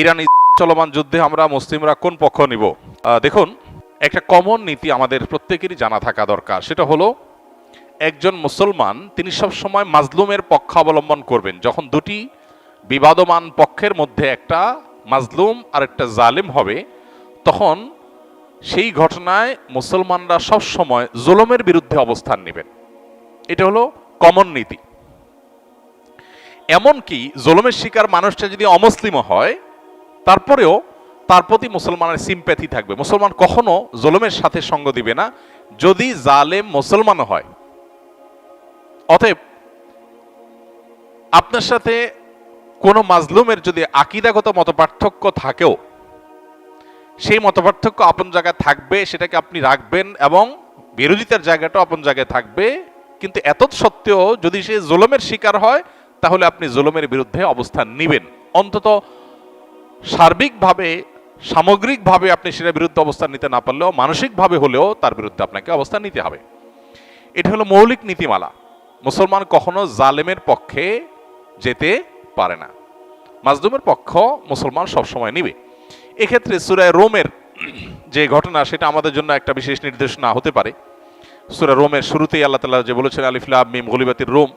Iran চলমান যুদ্ধে আমরা মুসলিমরা কোন পক্ষ নিব? দেখুন, একটা কমন নীতি আমাদের প্রত্যেকেরই জানা থাকা দরকার। সেটা হলো, একজন মুসলমান, তিনি সবসময় মাজলুমের পক্ষ অবলম্বন করবেন। যখন দুটি বিবাদমান পক্ষের মধ্যে একটা মাজলুম আর একটা জালিম হবে, তখন সেই ঘটনায় মুসলমানরা সবসময় জুলুমের বিরুদ্ধে অবস্থান নেবেন। এটা হলো কমন নীতি। এমনকি জুলুমের শিকার মানুষটা যদি অমুসলিমও হয় তারপরেও তার প্রতি মুসলমানের সিম্প্যাথি থাকবে। মুসলমান কখনো জুলুমের সাথে সঙ্গ দিবে না, যদি জালেম মুসলমান হয়। অতএব আপনার সাথে কোনো মাজলুমের যদি আকিদাগত মতপার্থক্য থাকেও, সেই মতপার্থক্য আপন জায়গায় থাকবে, সেটাকে আপনি রাখবেন এবং বিরোধিতার জায়গাটাও আপন জায়গায় থাকবে। কিন্তু এত সত্ত্বেও যদি সে জুলুমের শিকার হয়, তাহলে আপনি জুলুমের বিরুদ্ধে অবস্থান নেবেন। অন্তত সার্বিকভাবে, সামগ্রিকভাবে আপনি সেটার বিরুদ্ধে অবস্থান নিতে না পারলেও, মানসিকভাবে হলেও তার বিরুদ্ধে আপনাকে অবস্থান নিতে হবে। এটা হলো মৌলিক নীতিমালা। মুসলমান কখনো জালেমের পক্ষে যেতে পারে না। মাজলুমের পক্ষ মুসলমান সবসময় নিবে। এক্ষেত্রে সুরায় রোমের যে ঘটনা, সেটা আমাদের জন্য একটা বিশেষ নির্দেশনা হতে পারে। সুরা রোমের শুরুতেই আল্লাহ তালা যে বলেছেন আলিফুল্লাহ মিম গলিবাতির রোম।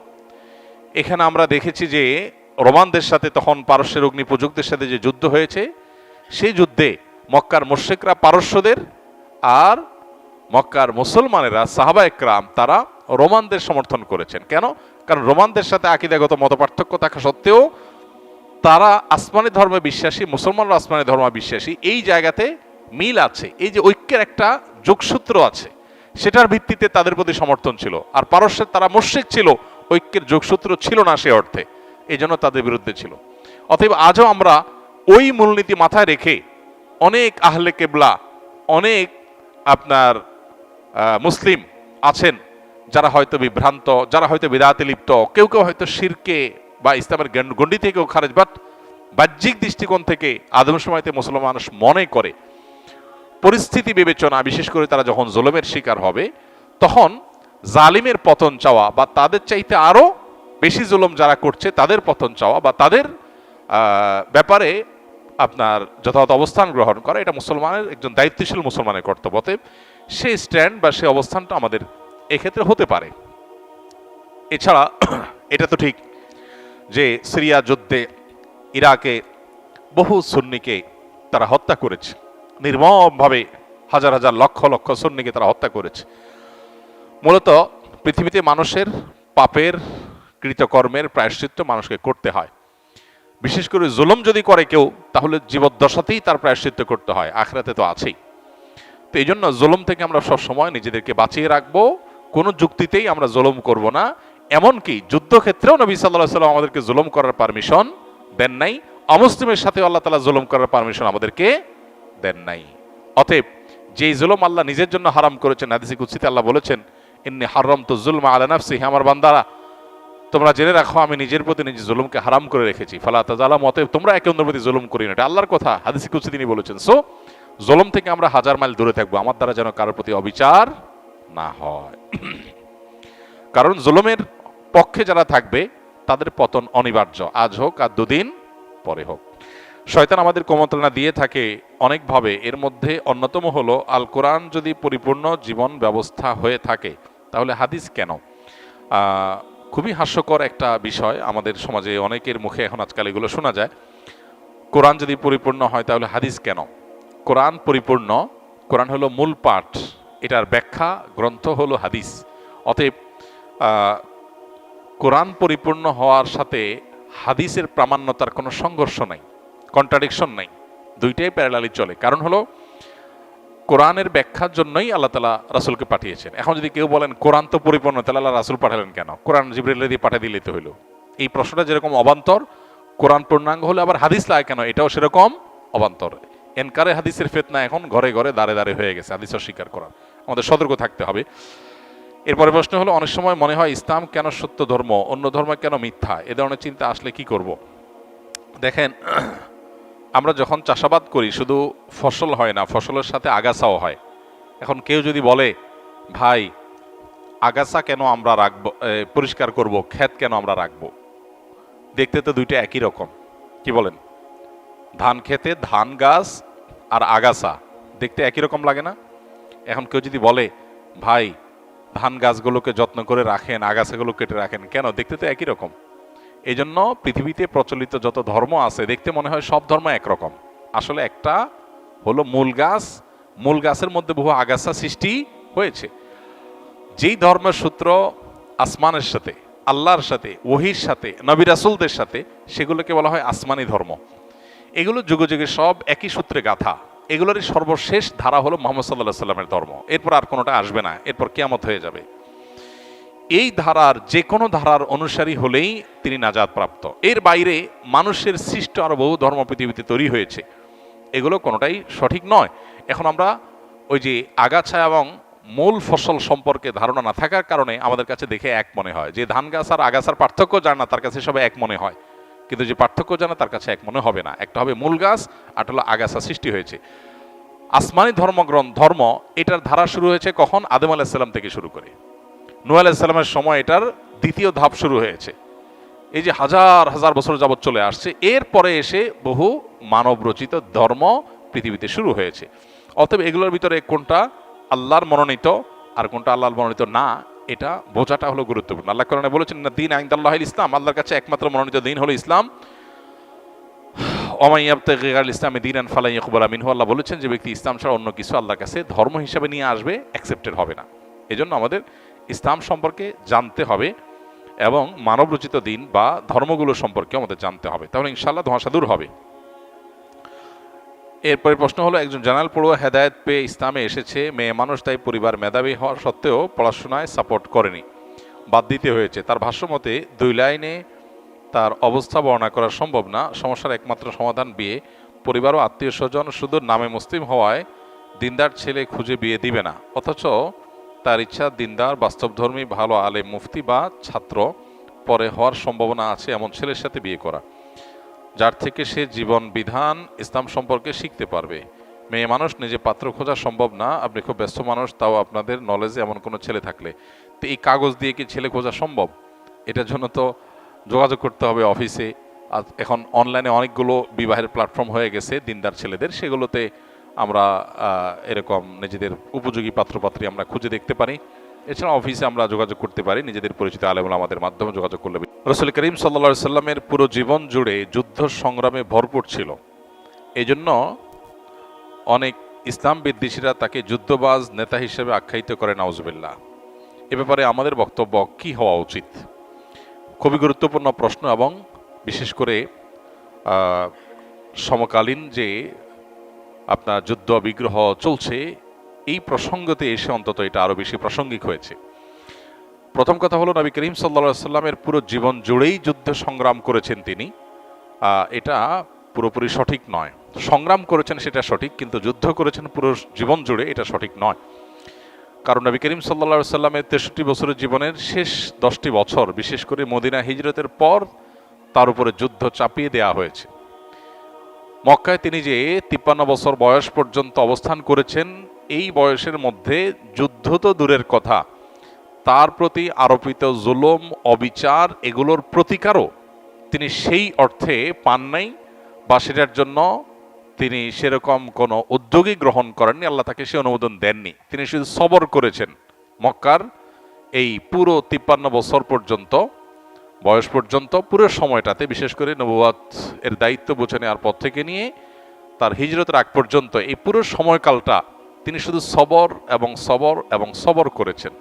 এখানে আমরা দেখেছি যে রোমানদের সাথে তখন পারস্যের অগ্নি প্রযুক্তের সাথে যে যুদ্ধ হয়েছে, সেই যুদ্ধে মক্কার মোশেকরা পারস্যদের আর মক্কার মুসলমানেরা, সাহাবা একরাম, তারা রোমানদের সমর্থন করেছেন। কেন? কারণ রোমানদের সাথে আকিদাগত মতপার্থক্য থাকা সত্ত্বেও তারা আসমানি ধর্মে বিশ্বাসী, মুসলমানরা আসমানি ধর্ম বিশ্বাসী। এই জায়গাতে মিল আছে। এই যে ঐক্যের একটা যোগসূত্র আছে, সেটার ভিত্তিতে তাদের প্রতি সমর্থন ছিল। আর পারস্যের তারা মুশ্রিক ছিল, ঐক্যের যোগসূত্র ছিল না সে অর্থে। এই জন্য তাদের বিরুদ্ধে ছিল। অতএব আজও আমরা ওই মূলনীতি মাথায় রেখে অনেক আহলে কেবলা, অনেক আপনার মুসলিম আছেন যারা হয়তো বিভ্রান্ত, যারা হয়তো বিদাতে লিপ্ত, কেউ কেউ হয়তো শিরকে বা ইসলামের গণ্ড- থেকেও খারেজ বাট বাহ্যিক দৃষ্টিকোণ থেকে আদম সময়তে মুসলমান মানুষ মনে করে। পরিস্থিতি বিবেচনা, বিশেষ করে তারা যখন জুলুমের শিকার হবে, তখন জালিমের পতন চাওয়া বা তাদের চাইতে আরও বেশি জুলুম যারা করছে তাদের পতন চাওয়া বা তাদের ব্যাপারে আপনার যথাযথ অবস্থান গ্রহণ করা, এটা মুসলমানের একজন দায়িত্বশীল মুসলমানের কর্তব্য। অতএব স্ট্যান্ড বা সেই অবস্থানটা আমাদের এক্ষেত্রে হতে পারে। এছাড়া এটা তো ঠিক যে সিরিয়া যুদ্ধে ইরাকে বহু সুন্নিকে তারা হত্যা করেছে। নির্মমভাবে হাজার হাজার লক্ষ লক্ষ সুন্নিকে তারা হত্যা করেছে। মূলত পৃথিবীতে মানুষের পাপের কৃতকর্মের প্রায়শ্চিত্ত মানুষকে করতে হয়। বিশেষ করে জুলুম যদি করে কেউ, তাহলে জীবদ্দশাতেই তার প্রায়শ্চিত্ত করতে হয়, আখরাতে তো আছেই। তো এই জন্য জুলুম থেকে আমরা সবসময় নিজেদেরকে বাঁচিয়ে রাখব, কোনো যুক্তিতেই আমরা জুলুম করব না। এমনকি যুদ্ধক্ষেত্রেও নবী সাল্লাহ সাল্লাম আমাদেরকে জুলুম করার পারমিশন দেন নাই। অমুসলিমের সাথে আল্লাহ তালা জুলুম করার পারমিশন আমাদেরকে দেন নাই। অতএব যেই জুলুম আল্লাহ নিজের জন্য হারাম করেছেন, হাদিসি কুৎসিতে আল্লাহ বলেছেন, ইন্নি হারাম তো জুলমা আলা নাফসি আমার বান্দারা তোমরা জেনে রাখো, আমি নিজের প্রতি নিজে জুলুমকে হারাম করে রেখেছি। ফালা তাজালাম মতে তোমরা একে অন্যের প্রতি জুলুম করি না। এটা আল্লাহর কথা, হাদিসি কুৎসি তিনি বলেছেন। সো জুলুম থেকে আমরা হাজার মাইল দূরে থাকব। আমার দ্বারা যেন কারোর প্রতি অবিচার না হয়। কারণ জুলুমের পক্ষে যারা থাকবে, তাদের পতন অনিবার্য। আজ হোক আর দুদিন পরে হোক। শয়তান আমাদের কোমন্ত্রণা দিয়ে থাকে অনেকভাবে। এর মধ্যে অন্যতম হলো, আল কোরআন যদি পরিপূর্ণ জীবন ব্যবস্থা হয়ে থাকে, তাহলে হাদিস কেন? খুবই হাস্যকর একটা বিষয়। আমাদের সমাজে অনেকের মুখে এখন আজকাল এগুলো শোনা যায়। কোরআন যদি পরিপূর্ণ হয়, তাহলে হাদিস কেন? কোরআন পরিপূর্ণ, কোরআন হলো মূল পাঠ। এটার ব্যাখ্যা, গ্রন্থ হলো হাদিস। অতএব কোরআন পরিপূর্ণ হওয়ার সাথে হাদিসের প্রামাণ্যতার কোনো সংঘর্ষ নাই, কন্ট্রাডিকশন নাই। দুইটাই প্যারালালি চলে। কারণ হলো কোরআনের ব্যাখ্যার জন্যই আল্লাহ তালা রাসুলকে পাঠিয়েছেন। এখন যদি কেউ বলেন, কোরআন তো পরিপূর্ণ তাহলে আল্লাহ রাসুল পাঠালেন কেন? কোরআন জিবরিল দিয়ে পাঠিয়ে দিলে তো হইল। এই প্রশ্নটা যেরকম অবান্তর, কোরআন পূর্ণাঙ্গ হলে আবার হাদিস লাগে কেন? এটাও সেরকম অবান্তর। এনকারে হাদিসের ফেতনা এখন ঘরে ঘরে দাঁড়ে দাঁড়ে হয়ে গেছে, হাদিস অস্বীকার করার। আমাদের সতর্ক থাকতে হবে। এরপরে প্রশ্ন হলো, অনেক সময় মনে হয় ইসলাম কেন সত্য ধর্ম, অন্য ধর্ম কেন মিথ্যা? এ ধরনের চিন্তা আসলে কি করব? দেখেন আমরা যখন চাষাবাদ করি, শুধু ফসল হয় না, ফসলের সাথে আগাছাও হয়। এখন কেউ যদি বলে, ভাই, আগাছা কেন আমরা রাখব পরিষ্কার করব, ক্ষেত কেন আমরা রাখব? দেখতে তো দুইটা একই রকম। কি বলেন? ধান খেতে ধান গাছ আর আগাছা, দেখতে একই রকম লাগে না? এখন কেউ যদি বলে, ভাই, ধান গাছগুলোকে যত্ন করে রাখেন, আগাছাগুলো কেটে রাখেন, কেন? দেখতে তো একই রকম। এই জন্য পৃথিবীতে প্রচলিত যত ধর্ম আছে, দেখতে মনে হয় সব ধর্ম একরকম। আসলে একটা হলো মূল গাছ, মূল গাছের মধ্যে বহু আগাছা সৃষ্টি হয়েছে। যেই ধর্মের সূত্র আসমানের সাথে, আল্লাহর সাথে, ওহির সাথে, নবী রাসুলদের সাথে, সেগুলোকে বলা হয় আসমানি ধর্ম। এগুলো যুগে যুগে সব একই সূত্রে গাথা। এগুলোরই সর্বশেষ ধারা হলো মোহাম্মদ সাল্লাহ সাল্লামের ধর্ম। এরপর আর কোনোটা আসবে না। এরপর কেয়ামত হয়ে যাবে। এই ধারার যে কোনো ধারার অনুসারী হলেই তিনি নাজাদ প্রাপ্ত এর বাইরে মানুষের সৃষ্ট আরও বহু ধর্ম পৃথিবীতে তৈরি হয়েছে। এগুলো কোনোটাই সঠিক নয়। এখন আমরা ওই যে আগাছা এবং মূল ফসল সম্পর্কে ধারণা না থাকার কারণে আমাদের কাছে দেখে এক মনে হয়। যে ধান গাছ আর আগাছার পার্থক্য জানা তার কাছে সবাই এক মনে হয়। কিন্তু যে পার্থক্য জানা, তার কাছে এক মনে হবে না। একটা হবে মূল গাছ আর হলো আগাছা সৃষ্টি হয়েছে। আসমানি ধর্মগ্রন্থ, ধর্ম, এটার ধারা শুরু হয়েছে কখন? আদম আলাহিসাল্লাম থেকে শুরু করে। নূ আলাইসাল্লামের সময় এটার দ্বিতীয় ধাপ শুরু হয়েছে। এই যে হাজার হাজার বছর যাবৎ চলে আসছে, এরপরে এসে বহু মানব রচিত ধর্ম পৃথিবীতে শুরু হয়েছে। অতএব এগুলোর ভিতরে কোনটা আল্লাহর মনোনীত আর কোনটা আল্লাহর মনোনীত না, এটা বোঝাটা হলো গুরুত্বপূর্ণ। আল্লাহ কারণে বলেছেন না দিন আইন্দাল্লাহ ইসলাম আল্লাহর কাছে একমাত্র মনোনীত দিন হলো ইসলাম। অমাইয়াবতাল ইসলামে দিন আন ফালাই ইকবাল মিনহু, আল্লাহ বলেছেন, যে ব্যক্তি ইসলাম ছাড়া অন্য কিছু আল্লাহর কাছে ধর্ম হিসাবে নিয়ে আসবে অ্যাকসেপ্টেড হবে না। এজন্য আমাদের ইসলাম সম্পর্কে জানতে হবে এবং মানবরচিত দিন বা ধর্মগুলো সম্পর্কে আমাদের জানতে হবে। তাহলে ইনশাল্লাহ ধোঁয়াশা দূর হবে। এরপরে প্রশ্ন হলো, একজন জানাল পড়ুয়া হেদায়ত পেয়ে ইসলামে এসেছে, মেয়ে মানুষ তাই পরিবার মেধাবী হওয়ার সত্ত্বেও পড়াশোনায় সাপোর্ট করেনি। বাদ দিতে হয়েছে। তার ভাষ্যমতে দুই লাইনে তার অবস্থা বর্ণনা করা সম্ভব না। সমস্যার একমাত্র সমাধান বিয়ে। পরিবার ও আত্মীয় স্বজন শুধু নামে মুসলিম হওয়ায় দিনদার ছেলে খুঁজে বিয়ে দিবে না। অথচ তার ইচ্ছা, দিনদার, বাস্তবধর্মী, ভালো আলে মুফতি বা ছাত্র পরে হওয়ার সম্ভাবনা আছে এমন ছেলের সাথে বিয়ে করা। যার থেকে সে জীবন, বিধান, ইসলাম সম্পর্কে শিখতে পারবে। মেয়ে মানুষ, নিজে পাত্র খোঁজা সম্ভব না। আপনি খুব ব্যস্ত মানুষ, তাও আপনাদের নলেজে এমন কোনো ছেলে থাকলে। তো এই কাগজ দিয়ে কি ছেলে খোঁজা সম্ভব? এটার জন্য তো যোগাযোগ করতে হবে অফিসে আর এখন অনলাইনে অনেকগুলো বিবাহের প্ল্যাটফর্ম হয়ে গেছে, দিনদার ছেলেদের। সেগুলোতে আমরা এরকম নিজেদের উপযোগী পাত্রপাত্রী আমরা খুঁজে দেখতে পারি। এছাড়া অফিসে আমরা যোগাযোগ করতে পারি, নিজেদের পরিচিত আলেমুল আমাদের মাধ্যমে যোগাযোগ করলে রসুল করিম সাল্লা সাল্লামের পুরো জীবন জুড়ে যুদ্ধ সংগ্রামে ভরপুর ছিল। এই জন্য অনেক ইসলাম বিদ্বেষীরা তাকে যুদ্ধবাজ নেতা হিসেবে আখ্যায়িত করে, নাউজবিল্লাহ। এ ব্যাপারে আমাদের বক্তব্য কি হওয়া উচিত? খুবই গুরুত্বপূর্ণ প্রশ্ন এবং বিশেষ করে সমকালীন যে আপনার যুদ্ধ, বিগ্রহ চলছে। এই প্রসঙ্গতে এসে অন্তত এটা আরও বেশি প্রাসঙ্গিক হয়েছে। প্রথম কথা হলো, নবী করিম সাল্লা সাল্লামের পুরো জীবন জুড়েই যুদ্ধ সংগ্রাম করেছেন তিনি। এটা পুরোপুরি সঠিক নয়। সংগ্রাম করেছেন সেটা সঠিক, কিন্তু যুদ্ধ করেছেন পুরো জীবন জুড়ে এটা সঠিক নয়। কারণ নবী করিম সাল্লা সাল্লামের তেষট্টি বছরের জীবনের শেষ দশটি বছর, বিশেষ করে মদিনা হিজরতের পর, তার উপরে যুদ্ধ চাপিয়ে দেয়া হয়েছে। মক্কায় তিনি যে তিপ্পান্ন বছর বয়স পর্যন্ত অবস্থান করেছেন, এই বয়সের মধ্যে যুদ্ধ তো দূরের কথা। তার প্রতি আরোপিত জুলুম, অবিচার এগুলোর প্রতিকারও তিনি সেই অর্থে পান নাই বা সেটার জন্য তিনি সেরকম কোনো উদ্যোগই গ্রহণ করেননি, আল্লাহ তাকে সে অনুমোদন দেননি। তিনি শুধু সবর করেছেন মক্কার এই পুরো তিপ্পান্ন বছর পর্যন্ত। বয়স পর্যন্ত পুরো সময়টাতে, বিশেষ করে নবুয়াত এর দায়িত্ব বুঝে নেওয়ার পর থেকে নিয়ে তার হিজরতের আগ পর্যন্ত এই পুরো সময়কালটা তিনি শুধু সবর এবং সবর এবং সবর করেছেন।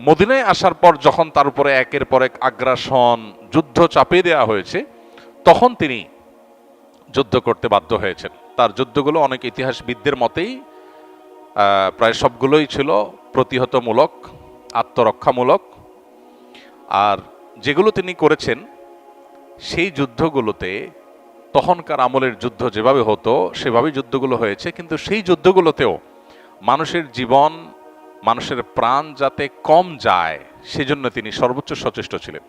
মদিনায় আসার পর যখন তার উপরে একের পর এক আগ্রাসন, যুদ্ধ চাপিয়ে দেওয়া হয়েছে, তখন তিনি যুদ্ধ করতে বাধ্য হয়েছেন। তার যুদ্ধগুলো অনেক ইতিহাসবিদদের মতেই প্রায় সবগুলোই ছিল প্রতিহতমূলক, আত্মরক্ষামূলক। আর যেগুলো তিনি করেছেন, সেই যুদ্ধগুলোতে তখনকার আমলের যুদ্ধ যেভাবে হতো, সেভাবেই যুদ্ধগুলো হয়েছে। কিন্তু সেই যুদ্ধগুলোতেও মানুষের জীবন, মানুষের প্রাণ যাতে কম যায়, সেজন্য তিনি সর্বোচ্চ সচেষ্ট ছিলেন।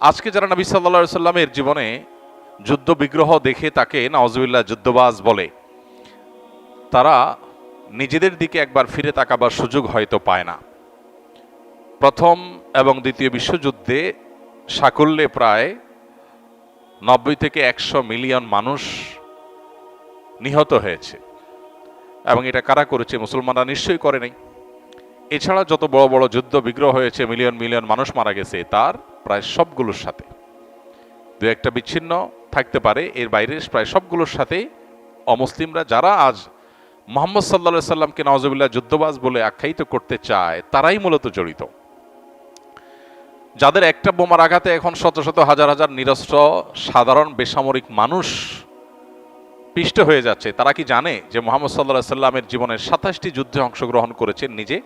আজকে যারা নবী সাল্লা সাল্লামের জীবনে যুদ্ধ বিগ্রহ দেখে তাকে নওয়াজবিল্লাহ যুদ্ধবাজ বলে, তারা নিজেদের দিকে একবার ফিরে তাকাবার সুযোগ হয়তো পায় না। প্রথম এবং দ্বিতীয় বিশ্বযুদ্ধে সাকল্যে প্রায় নব্বই থেকে একশো মিলিয়ন মানুষ নিহত হয়েছে। এবং এটা কারা করেছে? মুসলমানরা নিশ্চয়ই করে নাই। এছাড়া যত বড় বড় যুদ্ধ বিগ্রহ হয়েছে, মিলিয়ন মিলিয়ন মানুষ মারা গেছে, তার প্রায় সবগুলোর সাথে। দু একটা বিচ্ছিন্ন থাকতে পারে, এর বাইরে প্রায় সবগুলোর সাথে অমুসলিমরা যারা আজ মোহাম্মদ সাল্লা সাল্লামকে নওয়াজবিল্লাহ যুদ্ধবাজ বলে আখ্যায়িত করতে চায়, তারাই মূলত জড়িত। যাদের একটা বোমার আঘাতে এখন শত শত হাজার হাজার নিরস্ত্র, সাধারণ বেসামরিক মানুষ পিষ্ট হয়ে যাচ্ছে। তারা কি জানে যে মোহাম্মদ সাল্লাহ সাল্লামের জীবনের সাতাশটি যুদ্ধে অংশগ্রহণ করেছেন নিজে?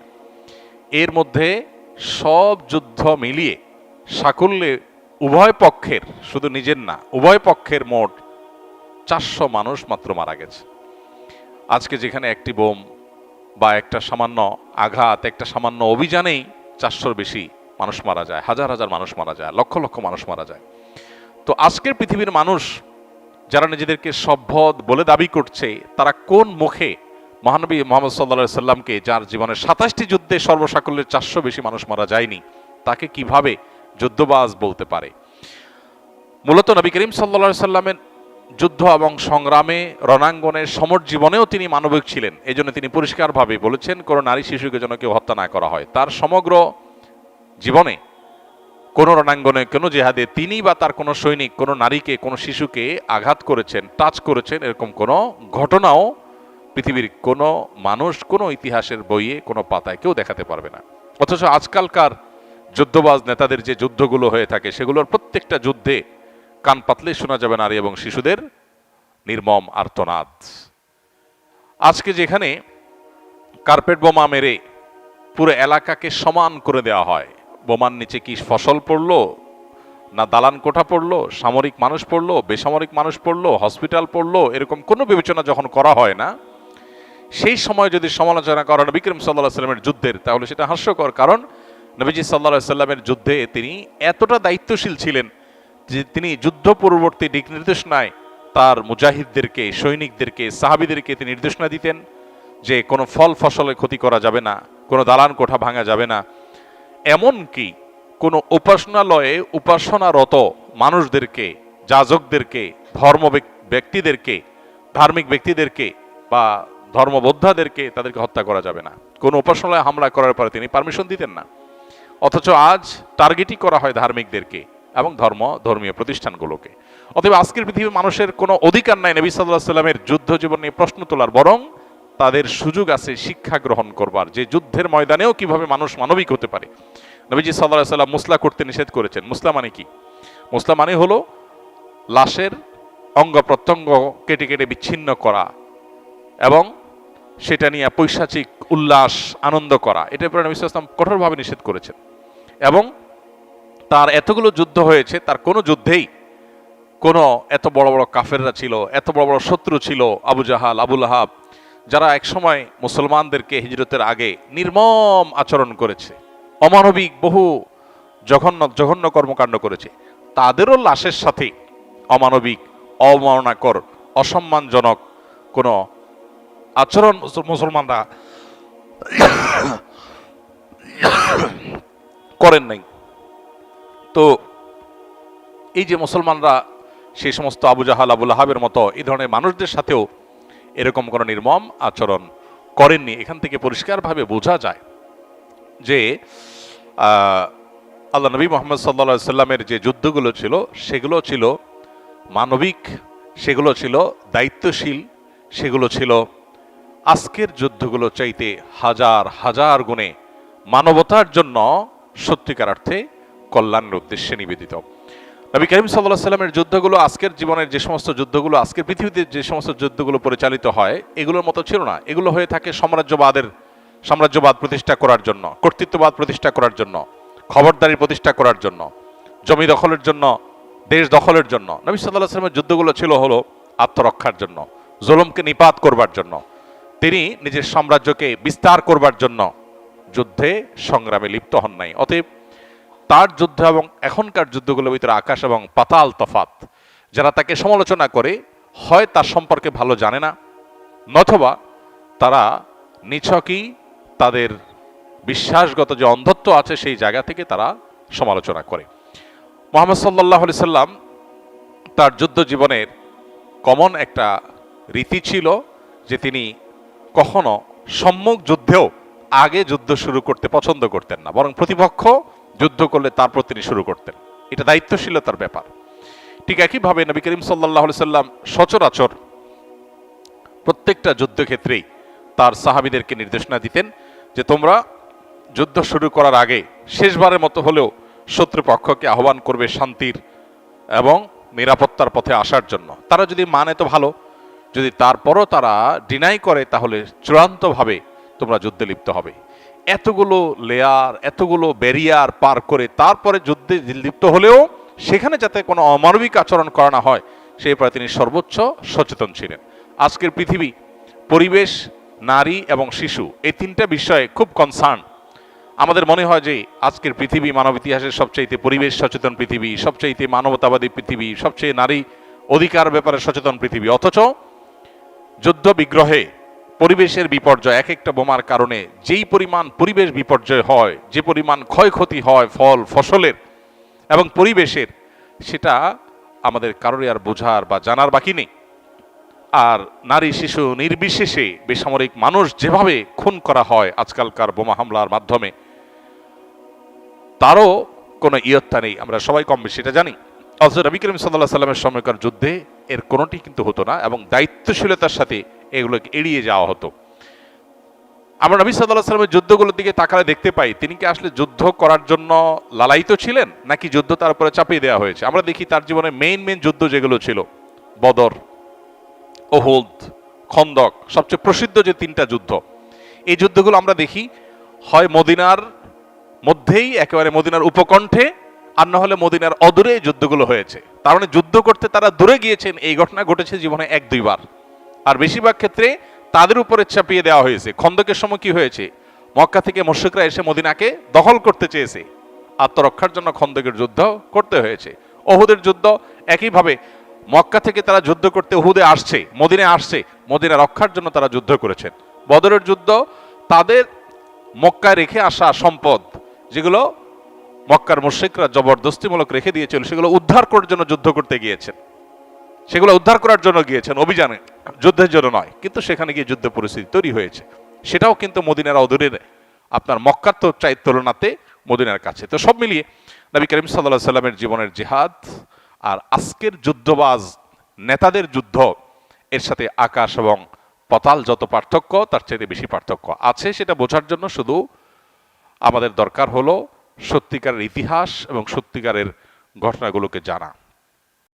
এর মধ্যে সব যুদ্ধ মিলিয়ে সাকুল্যে উভয় পক্ষের, শুধু নিজের না, উভয় পক্ষের মোট চারশো মানুষ মাত্র মারা গেছে। আজকে যেখানে একটি বোম বা একটা সামান্য আঘাত, একটা সামান্য অভিযানেই চারশোর বেশি মানুষ মারা যায়, হাজার হাজার মানুষ মারা যায়, লক্ষ লক্ষ মানুষ মারা যায়। তো আজকের পৃথিবীর মানুষ যারা নিজেদেরকে সভ্য বলে দাবি করছে, তারা কোন মুখে মহানবী মোহাম্মদ সাল্লা সাল্লামকে যার জীবনের সাতাশটি যুদ্ধে সর্বসাকল্যের চারশো বেশি মানুষ মারা যায়নি, তাকে কীভাবে যুদ্ধবাজ বলতে পারে? মূলত নবী করিম সাল্লা সাল্লামের যুদ্ধ এবং সংগ্রামে রণাঙ্গনের সমর জীবনেও তিনি মানবিক ছিলেন। এই জন্য তিনি পরিষ্কারভাবে বলেছেন, কোনো নারী শিশুকে যেন কেউ হত্যা না করা হয়। তার সমগ্র জীবনে কোনো রণাঙ্গনে, কোনো জেহাদে তিনি বা তার কোনো সৈনিক, কোনো নারীকে, কোনো শিশুকে আঘাত করেছেন, টাচ করেছেন, এরকম কোনো ঘটনাও পৃথিবীর কোনো মানুষ, কোনো ইতিহাসের বইয়ে, কোনো পাতায় কেউ দেখাতে পারবে না। অথচ আজকালকার যুদ্ধবাজ নেতাদের যে যুদ্ধগুলো হয়ে থাকে, সেগুলোর প্রত্যেকটা যুদ্ধে কান পাতলে শোনা যাবে নারী এবং শিশুদের নির্মম আর্তনাদ। আজকে যেখানে কার্পেট বোমা মেরে পুরো এলাকাকে সমান করে দেওয়া হয় বোমার নিচে কি ফসল পড়ল? না দালান কোঠা পড়ল? সামরিক মানুষ পড়ল? বেসামরিক মানুষ পড়ল? হসপিটাল পড়ল? এরকম কোনো বিবেচনা যখন করা হয় না, সেই সময় যদি সমালোচনা করা হয় বিক্রম সাল্লাহ সাল্লামের যুদ্ধের, তাহলে সেটা হাস্যকর। কারণ নবীজি সাল্লাহ সাল্লামের যুদ্ধে তিনি এতটা দায়িত্বশীল ছিলেন যে তিনি যুদ্ধ পূর্ববর্তী দিক নির্দেশনায় তার মুজাহিদদেরকে, সৈনিকদেরকে, সাহাবিদেরকে তিনি নির্দেশনা দিতেন যে কোনো ফল ফসলে ক্ষতি করা যাবে না, কোনো দালান কোঠা ভাঙা যাবে না। এমনকি কোনো উপাসনালয়ে উপাসনারত মানুষদেরকে, যাজকদেরকে, ধর্ম ব্যক্তিদেরকে, ধার্মিক ব্যক্তিদেরকে বা ধর্মবোদ্ধাদেরকে তাদেরকে হত্যা করা যাবে না। কোনো উপাসনালয়ে হামলা করার পরে তিনি পারমিশন দিতেন না। অথচ আজ টার্গেটই করা হয় ধার্মিকদেরকে এবং ধর্ম, ধর্মীয় প্রতিষ্ঠানগুলোকে। অতএব আজকের পৃথিবীর মানুষের কোনো অধিকার নাই নবী সাল্লাহ সাল্লামের যুদ্ধ জীবন নিয়ে প্রশ্ন তোলার, বরং তাদের সুযোগ আছে শিক্ষা গ্রহণ করবার। যে যুদ্ধের ময়দানেও কীভাবে মানুষ মানবিক হতে পারে। নবীজি সাল্লাহ সাল্লাম মুসলা করতে নিষেধ করেছেন। মুসলা মানে কি? মুসলা মানে হলো লাশের অঙ্গ প্রত্যঙ্গ কেটে কেটে বিচ্ছিন্ন করা এবং সেটা নিয়ে পৈশাচিক উল্লাস, আনন্দ করা। এটার উপরে নবী ইসলাম কঠোরভাবে নিষেধ করেছেন। এবং তার এতগুলো যুদ্ধ হয়েছে, তার কোনো যুদ্ধেই কোনো এত বড় বড় কাফেররা ছিল, এত বড় বড় শত্রু ছিল, আবু জাহাল, আবুল আহাব যারা একসময় মুসলমানদেরকে হিজরতের আগে নির্মম আচরণ করেছে, অমানবিক বহু জঘন্য জঘন্য কর্মকাণ্ড করেছে, তাদেরও লাশের সাথে অমানবিক, অবমাননাকর, অসম্মানজনক কোনো আচরণ মুসলমানরা করেন নাই। তো এই যে মুসলমানরা সেই সমস্ত আবু জাহাল আবুল আহাবের মতো এই ধরনের মানুষদের সাথেও এরকম কোনো নির্মম আচরণ করেননি। এখান থেকে পরিষ্কারভাবে বোঝা যায় যে আল্লাহ নবী মোহাম্মদ সাল্লা সাল্লামের যে যুদ্ধগুলো ছিল, সেগুলো ছিল মানবিক, সেগুলো ছিল দায়িত্বশীল, সেগুলো ছিল আজকের যুদ্ধগুলো চাইতে হাজার হাজার গুণে মানবতার জন্য সত্যিকার অর্থে কল্যাণের উদ্দেশ্যে নিবেদিত। নবী করিম সাল্লাহ সাল্লামের যুদ্ধগুলো আজকের জীবনের যে সমস্ত যুদ্ধগুলো, আজকের পৃথিবীতে যে সমস্ত যুদ্ধগুলো পরিচালিত হয়, এগুলোর মতো ছিল না। এগুলো হয়ে থাকে সাম্রাজ্যবাদের, সাম্রাজ্যবাদ প্রতিষ্ঠা করার জন্য, কর্তৃত্ববাদ প্রতিষ্ঠা করার জন্য, খবরদারি প্রতিষ্ঠা করার জন্য, জমি দখলের জন্য, দেশ দখলের জন্য। নবী সাল্লাহ সাল্লামের যুদ্ধগুলো ছিল হলো আত্মরক্ষার জন্য, জুলুমকে নিপাত করবার জন্য। তিনি নিজের সাম্রাজ্যকে বিস্তার করবার জন্য যুদ্ধে সংগ্রামে লিপ্ত হন নাই। অতএব তার যুদ্ধ এবং এখনকার যুদ্ধগুলোর ভিতরে আকাশ এবং পাতাল তফাত যারা তাকে সমালোচনা করে, হয় তার সম্পর্কে ভালো জানে না নথবা তারা নিছকই তাদের বিশ্বাসগত যে অন্ধত্ব আছে সেই জায়গা থেকে তারা সমালোচনা করে। মোহাম্মদ সাল্লাহ সাল্লাম তার যুদ্ধ জীবনের কমন একটা রীতি ছিল যে তিনি কখনো সম্মুখ যুদ্ধেও আগে যুদ্ধ শুরু করতে পছন্দ করতেন না, বরং প্রতিপক্ষ যুদ্ধ করলে তারপর তিনি শুরু করতেন। এটা দায়িত্বশীলতার ব্যাপার। ঠিক একইভাবে নবী করিম সাল্লাহ সাল্লাম সচরাচর প্রত্যেকটা যুদ্ধক্ষেত্রেই তার সাহাবিদেরকে নির্দেশনা দিতেন যে তোমরা যুদ্ধ শুরু করার আগে শেষবারের মতো হলেও শত্রুপক্ষকে আহ্বান করবে শান্তির এবং নিরাপত্তার পথে আসার জন্য। তারা যদি মানে তো ভালো, যদি তারপরও তারা ডিনাই করে তাহলে চূড়ান্তভাবে তোমরা যুদ্ধে লিপ্ত হবে। এতগুলো লেয়ার এতগুলো ব্যারিয়ার পার করে তারপরে যুদ্ধে লিপ্ত হলেও সেখানে যাতে কোনো অমানবিক আচরণ করা না হয়, সেই ব্যাপারে তিনি সর্বোচ্চ সচেতন ছিলেন। আজকের পৃথিবী, পরিবেশ, নারী এবং শিশু, এই তিনটা বিষয়ে খুব কনসার্ন আমাদের মনে হয় যে আজকের পৃথিবী মানব ইতিহাসের সবচাইতে পরিবেশ সচেতন পৃথিবী, সবচাইতে মানবতাবাদী পৃথিবী, সবচেয়ে নারী অধিকার ব্যাপারে সচেতন পৃথিবী। অথচ যুদ্ধ বিগ্রহে পরিবেশের বিপর্যয় এক একটা বোমার কারণে যেই পরিমাণ পরিবেশ বিপর্যয় হয়, যে পরিমাণ ক্ষয়ক্ষতি হয় ফল, ফসলের এবং পরিবেশের, সেটা আমাদের কারোরই আর বোঝার বা জানার বাকি নেই। আর নারী, শিশু নির্বিশেষে বেসামরিক মানুষ যেভাবে খুন করা হয় আজকালকার বোমা হামলার মাধ্যমে, তারও কোনো ইয়ত্তা নেই। আমরা সবাই কম বেশি এটা জানি। অথচ করিম সাল্লাহ সাল্লামের সময়কার যুদ্ধে এর কোনোটি কিন্তু হতো না এবং দায়িত্বশীলতার সাথে এগুলোকে এড়িয়ে যাওয়া হতো। আমরা নবী সাল্লাহ সাল্লামের যুদ্ধগুলোর দিকে তাকালে দেখতে পাই, তিনি কি আসলে যুদ্ধ করার জন্য লালায়িত ছিলেন, নাকি যুদ্ধ তার উপরে চাপিয়ে দেওয়া হয়েছে? আমরা দেখি তার জীবনে মেইন মেইন যুদ্ধ যেগুলো ছিল, বদর, ওহুদ, খন্দক, সবচেয়ে প্রসিদ্ধ যে তিনটা যুদ্ধ। এই যুদ্ধগুলো আমরা দেখি, হয় মদিনার মধ্যেই, একেবারে মদিনার উপকণ্ঠে, আর না হলে মদিনার অদূরে যুদ্ধগুলো হয়েছে। তার মানে যুদ্ধ করতে তারা দূরে গিয়েছেন, এই ঘটনা ঘটেছে জীবনে এক, দুইবার। বেশিরভাগ ক্ষেত্রে তাদের উপরে চাপিয়ে দেওয়া হয়েছে। খন্দকের সময় কি হয়েছে? মক্কা থেকে মুশরিকরা এসে মদিনাকে দখল করতে চেয়েছে। আত্মরক্ষার জন্য খন্দকের যুদ্ধ করতে হয়েছে। ওহুদের যুদ্ধ একইভাবে মক্কা থেকে তারা যুদ্ধ করতে উহুদে আসছে মদিনে আসছে, মদিনা রক্ষার জন্য তারা যুদ্ধ করেছেন। বদরের যুদ্ধ তাদের মক্কায় রেখে আসা সম্পদ যেগুলো মক্কার মুশ্রিকরা জবরদস্তিমূলক রেখে দিয়েছিল, সেগুলো উদ্ধার করার জন্য যুদ্ধ করতে গিয়েছেন। সেগুলো উদ্ধার করার জন্য গিয়েছেন, অভিযানে, যুদ্ধের জন্য নয়, কিন্তু সেখানে গিয়ে যুদ্ধ পরিস্থিতি তৈরি হয়েছে। সেটাও কিন্তু মদিনার অদূরের, আপনার মক্কার তো চাই তুলনাতে মদিনার কাছে। তো সব মিলিয়ে নবী করিম সাল্লাহ সাল্লামের জীবনের জেহাদ আর আজকের যুদ্ধবাজ নেতাদের যুদ্ধ, এর সাথে আকাশ এবং পতাল যত পার্থক্য, তার চাইতে বেশি পার্থক্য আছে সেটা বোঝার জন্য শুধু আমাদের দরকার হলো সত্যিকারের ইতিহাস এবং সত্যিকারের ঘটনাগুলোকে জানা।